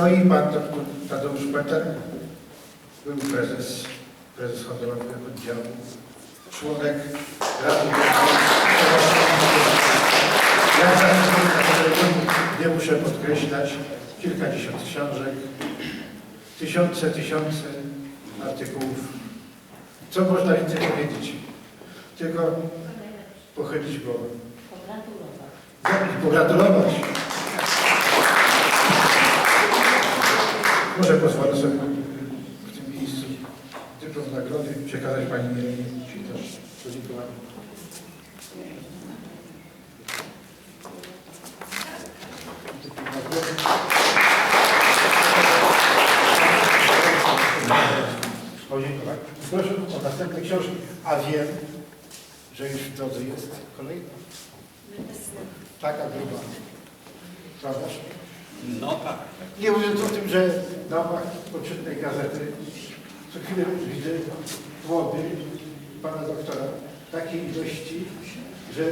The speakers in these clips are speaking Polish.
No i pan doktor Tadeusz Peter, był prezes, prezes hotelowego oddziału, członek Rady Ja nie muszę podkreślać, kilkadziesiąt książek, tysiące, tysiące artykułów. Co można więcej powiedzieć? Tylko pochylić głowę. Pogratulować. Może pozwolę sobie w tym miejscu dyplom nagrody przekazać Pani Mirenie Świtosz. Podziękowanie. Podziękować. Proszę o następne książki. A wiem, że już w drodze jest kolejna. Taka gruba. Prawdaż? No tak. Nie mówiąc o tym, że na łamach poczytnej gazety co chwilę widzę płody pana doktora takiej ilości, że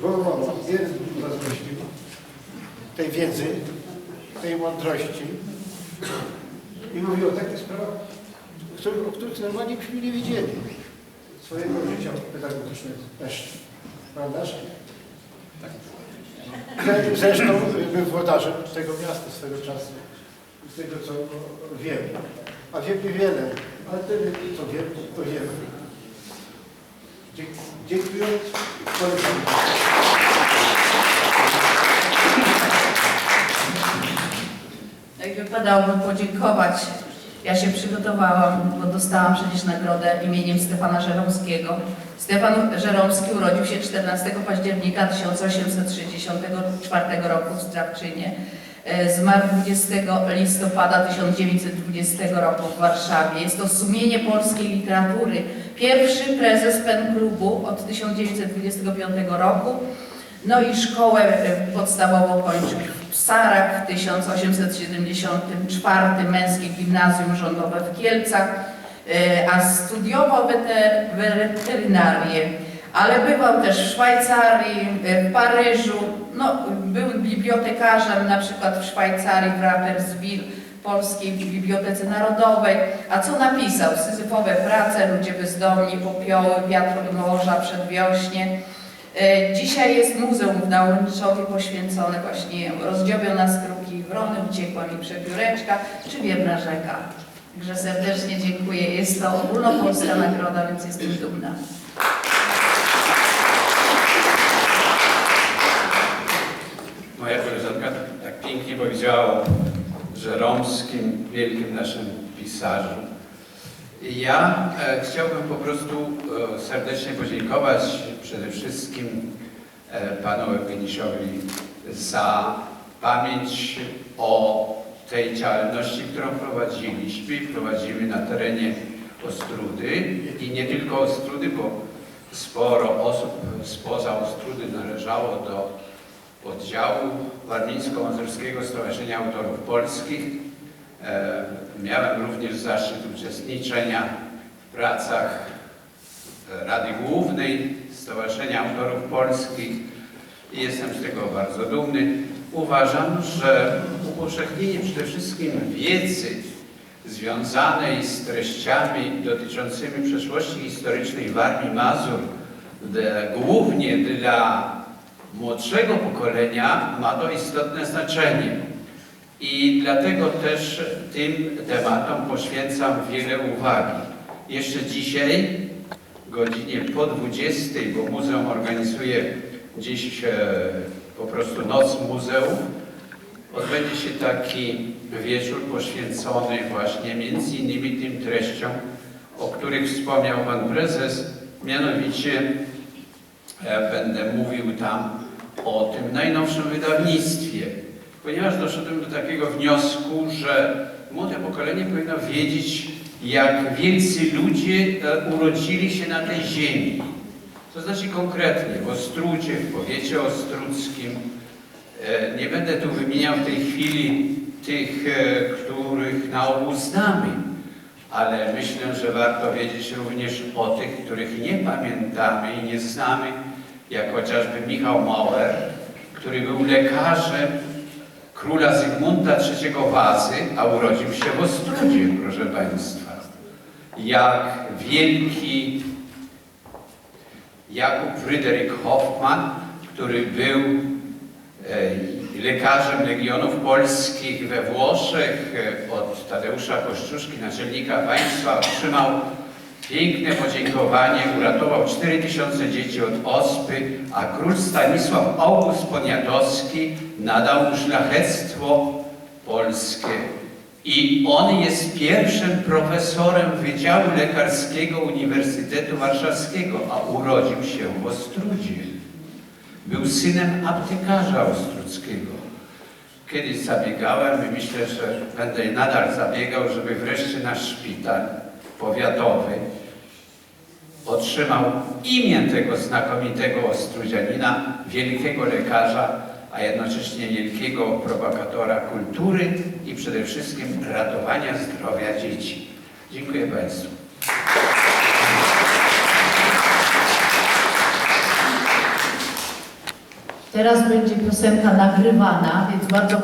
wołowano, jeden zazdrościł tej wiedzy, tej mądrości i mówił o takich sprawach, o których normalnie byśmy nie wiedzieli swojego życia pedagogicznego też. Prawdaż? Zre- Zresztą był włodarzem tego miasta swego czasu. Z tego co wiem. A wiem niewiele, ale tyle co wiem, to wiem. Dziękując, polecam. I wypadałoby podziękować. Ja się przygotowałam, bo dostałam przecież nagrodę imieniem Stefana Żeromskiego. Stefan Żeromski urodził się 14 października 1864 roku w Zdrawczynie. E, Zmarł 20 listopada 1920 roku w Warszawie. Jest to sumienie polskiej literatury. Pierwszy prezes PEN Klubu od 1925 roku. No i szkołę e, podstawową kończył Psarach w 1874, Męskie Gimnazjum Rządowe w Kielcach, e, a studiował weter- weterynarię, ale bywał też w Szwajcarii, e, w Paryżu, no, był bibliotekarzem na przykład w Szwajcarii, w Rapperswil, Polskiej Bibliotece Narodowej. A co napisał? Syzyfowe prace, ludzie bezdomni, popioły, wiatr morza, przedwiośnie. E, Dzisiaj jest muzeum w Nałęczowie poświęcone właśnie rozdziobiona skruki wrony, uciekła mi przepióreczka, czy wierna rzeka. Także serdecznie dziękuję. Jest to ogólnopolska nagroda, więc jestem dumna. Moja koleżanka tak pięknie powiedziała o Żeromskim, wielkim naszym pisarzu. I Ja e, chciałbym po prostu e, serdecznie podziękować przede wszystkim e, panu Eugeniuszowi za pamięć o tej działalności, którą prowadziliśmy. Prowadzimy na terenie Ostrudy i nie tylko Ostrudy, bo sporo osób spoza Ostrudy należało do oddziału Warmińsko-Mazurskiego Stowarzyszenia Autorów Polskich. E, Miałem również zaszczyt uczestniczenia w pracach Rady Głównej Stowarzyszenia Autorów Polskich i jestem z tego bardzo dumny. Uważam, że upowszechnienie przede wszystkim wiedzy związanej z treściami dotyczącymi przeszłości historycznej Warmii Mazur, d- głównie dla młodszego pokolenia ma to istotne znaczenie. I dlatego też tym tematom poświęcam wiele uwagi. Jeszcze dzisiaj, godzinie po 20, bo muzeum organizuje dziś e, po prostu noc muzeów, odbędzie się taki wieczór poświęcony właśnie między innymi tym treściom, o których wspomniał Pan Prezes, mianowicie e, będę mówił tam o tym najnowszym wydawnictwie, ponieważ doszedłem do takiego wniosku, że młode pokolenie powinno wiedzieć, jak wielcy ludzie e, urodzili się na tej ziemi. To znaczy konkretnie w Ostrudzie, w powiecie ostrudzkim. E, Nie będę tu wymieniał w tej chwili tych, e, których na ogół znamy, ale myślę, że warto wiedzieć również o tych, których nie pamiętamy i nie znamy, jak chociażby Michał Mauer, który był lekarzem, króla Zygmunta III Wazy, a urodził się w Ostrudzie, proszę Państwa. Jak wielki Jakub Fryderyk Hoffman, który był e, lekarzem Legionów Polskich we Włoszech e, od Tadeusza Kościuszki, naczelnika państwa, otrzymał piękne podziękowanie, uratował 4000 dzieci od ospy, a król Stanisław August Poniatowski nadał mu szlachectwo polskie. I on jest pierwszym profesorem Wydziału Lekarskiego Uniwersytetu Warszawskiego, a urodził się w Ostrudzie. Był synem aptekarza ostruckiego. Kiedyś zabiegałem i myślę, że będę nadal zabiegał, żeby wreszcie nasz szpital powiatowy otrzymał imię tego znakomitego Ostrudzianina, wielkiego lekarza, a jednocześnie wielkiego propagatora kultury i przede wszystkim ratowania zdrowia dzieci. Dziękuję Państwu. Teraz będzie piosenka nagrywana, więc bardzo